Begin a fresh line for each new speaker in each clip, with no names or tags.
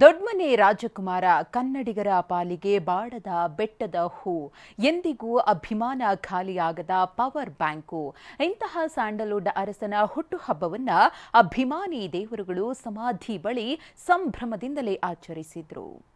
ದೊಡ್ಮನೆ ರಾಜಕುಮಾರ ಕನ್ನಡಿಗರ ಪಾಲಿಗೆ ಬಾಡದ ಬೆಟ್ಟದ ಹೂ. ಎಂದಿಗೂ ಅಭಿಮಾನ ಖಾಲಿಯಾಗದ ಪವರ್ ಬ್ಯಾಂಕು. ಇಂತಹ ಸ್ಯಾಂಡಲ್ವುಡ್ ಅರಸನ ಹುಟ್ಟುಹಬ್ಬವನ್ನ ಅಭಿಮಾನಿ ದೇವರುಗಳು ಸಮಾಧಿ ಬಳಿ ಸಂಭ್ರಮದಿಂದಲೇ ಆಚರಿಸಿದ್ರು.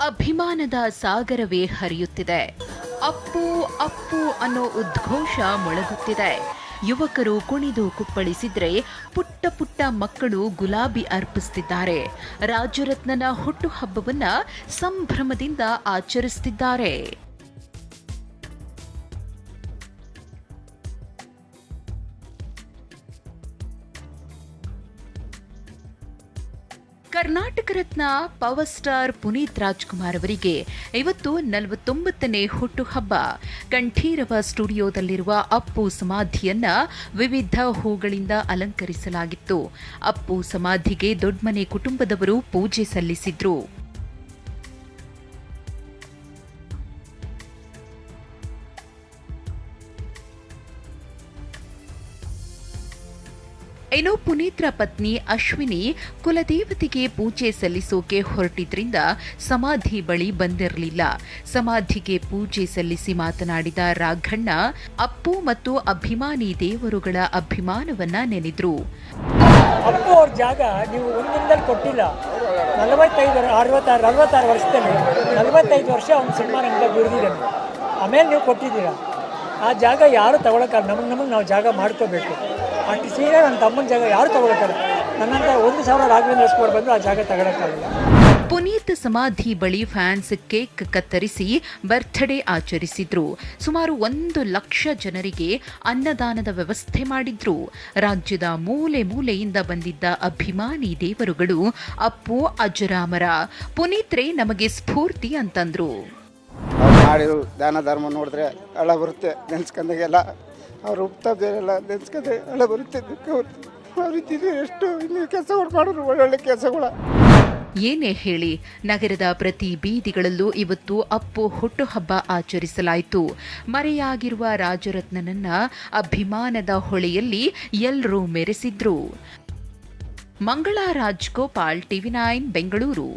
ಅಭಿಮಾನದ ಸಾಗರವೇ ಹರಿಯುತ್ತಿದೆ. ಅಪ್ಪು ಅಪ್ಪು ಅನ್ನೋ ಉದ್ಘೋಷ ಮೊಳಗುತ್ತಿದೆ. ಯುವಕರು ಕುಣಿದು ಕುಪ್ಪಳಿಸಿದ್ರೆ ಪುಟ್ಟ ಪುಟ್ಟ ಮಕ್ಕಳು ಗುಲಾಬಿ ಅರ್ಪಿಸುತ್ತಿದ್ದಾರೆ ರಾಜರತ್ನನ ಹುಟ್ಟುಹಬ್ಬವನ್ನ ಸಂಭ್ರಮದಿಂದ ಆಚರಿಸುತ್ತಿದ್ದಾರೆ ಕರ್ನಾಟಕ ರತ್ನ ಪವರ್ ಸ್ಟಾರ್ ಪುನೀತ್ ರಾಜ್ಕುಮಾರ್ ಅವರಿಗೆ ಇವತ್ತು ನಲವತ್ತೊಂಬತ್ತನೇ ಹುಟ್ಟುಹಬ್ಬ. ಕಂಠೀರವ ಸ್ಟುಡಿಯೋದಲ್ಲಿರುವ ಅಪ್ಪು ಸಮಾಧಿಯನ್ನ ವಿವಿಧ ಹೂಗಳಿಂದ ಅಲಂಕರಿಸಲಾಗಿತ್ತು. ಅಪ್ಪು ಸಮಾಧಿಗೆ ದೊಡ್ಮನೆ ಕುಟುಂಬದವರು ಪೂಜೆ ಸಲ್ಲಿಸಿದ್ರು. ಇನ್ನು ಪುನೀತ್ರ ಪತ್ನಿ ಅಶ್ವಿನಿ ಕುಲದೇವತೆಗೆ ಪೂಜೆ ಸಲ್ಲಿಸೋಕೆ ಹೊರಟಿದ್ರಿಂದ ಸಮಾಧಿ ಬಳಿ ಬಂದಿರಲಿಲ್ಲ. ಸಮಾಧಿಗೆ ಪೂಜೆ ಸಲ್ಲಿಸಿ ಮಾತನಾಡಿದ ರಾಘಣ್ಣ, ಅಪ್ಪು ಮತ್ತು ಅಭಿಮಾನಿ ದೇವರುಗಳ ಅಭಿಮಾನವನ್ನ ನೆನೆದ್ರು.
ಅಪ್ಪು ಅವ್ರ ಜಾಗ ನೀವು ಒಂದಿನದಲ್ಲಿ ಕೊಟ್ಟಿಲ್ಲ. ನಲವತ್ತೈದು ಅರವತ್ತಾರು ಅರವತ್ತಾರು ವರ್ಷದಲ್ಲಿ ನಲವತ್ತೈದು ವರ್ಷ ಅವ್ನು ಸಿನಿಮಾ ರಂಗದಾಗ ದುಡಿದಿದ್ದಾನೆ ಆಮೇಲೆ ನೀವು ಕೊಟ್ಟಿದ್ದೀರಾ. ಆ ಜಾಗ ಯಾರು ತಗೊಳಕ್ಕಾಗ ನಮಗೆ ನಮಗೆ ನಾವು ಜಾಗ ಮಾಡ್ಕೋಬೇಕು. ಅಷ್ಟು ಸೀರೆ ನನ್ನ ತಮ್ಮನ ಜಾಗ ಯಾರು ತಗೊಳ್ತಾರೆ? ನನ್ನಂತ ಒಂದು ಸಾವಿರ ರಾಘವೇಂದ್ರ ಸ್ಕೋರ್ ಬಂದು ಆ ಜಾಗ ತಗೊಳಕ್ಕಾಗಲ್ಲ.
ಪುನೀತ್ ಸಮಾಧಿ ಬಳಿ ಫ್ಯಾನ್ಸ್ ಕೇಕ್ ಕತ್ತರಿಸಿ ಬರ್ತ್ಡೇ ಆಚರಿಸಿದ್ರು. ಸುಮಾರು ಒಂದು ಲಕ್ಷ ಜನರಿಗೆ ಅನ್ನದಾನದ ವ್ಯವಸ್ಥೆ ಮಾಡಿದ್ರು. ರಾಜ್ಯದ ಮೂಲೆ ಮೂಲೆಯಿಂದ ಬಂದಿದ್ದ ಅಭಿಮಾನಿ ದೇವರುಗಳು ಅಪ್ಪು ಅಜರಾಮರ ಪುನೀತ್ರೇ ನಮಗೆ ಸ್ಫೂರ್ತಿ ಅಂತಂದ್ರು.
ಮಾಡಿರೋ ದಾನ ಧರ್ಮ ನೋಡಿದ್ರೆ ಹಳ ಬರುತ್ತೆ ನೆನ್ಸ್ಕೊಂಡಾಗೆಲ್ಲ. ಅವ್ರು ಹೋಗ್ತಾ ಬೇರೆಲ್ಲ ಹಳ ಬರುತ್ತೆ, ದುಃಖ ಬರುತ್ತೆ. ಅವ್ರು ಎಷ್ಟು ಇಲ್ಲಿ ಕೆಲಸಗಳು ಮಾಡಿದ್ರು ಒಳ್ಳೊಳ್ಳೆ ಕೆಲಸಗಳ.
ಏನೇ ಹೇಳಿ, ನಗರದ ಪ್ರತಿ ಬೀದಿಗಳಲ್ಲೂ ಇವತ್ತು ಅಪ್ಪು ಹುಟ್ಟುಹಬ್ಬ ಆಚರಿಸಲಾಯಿತು. ಮರೆಯಾಗಿರುವ ರಾಜರತ್ನನನ್ನ ಅಭಿಮಾನದ ಹೊಳೆಯಲ್ಲಿ ಎಲ್ಲರೂ ಮೆರೆಸಿದ್ರು. Mangala Rajgopal TV nine, Bengaluru.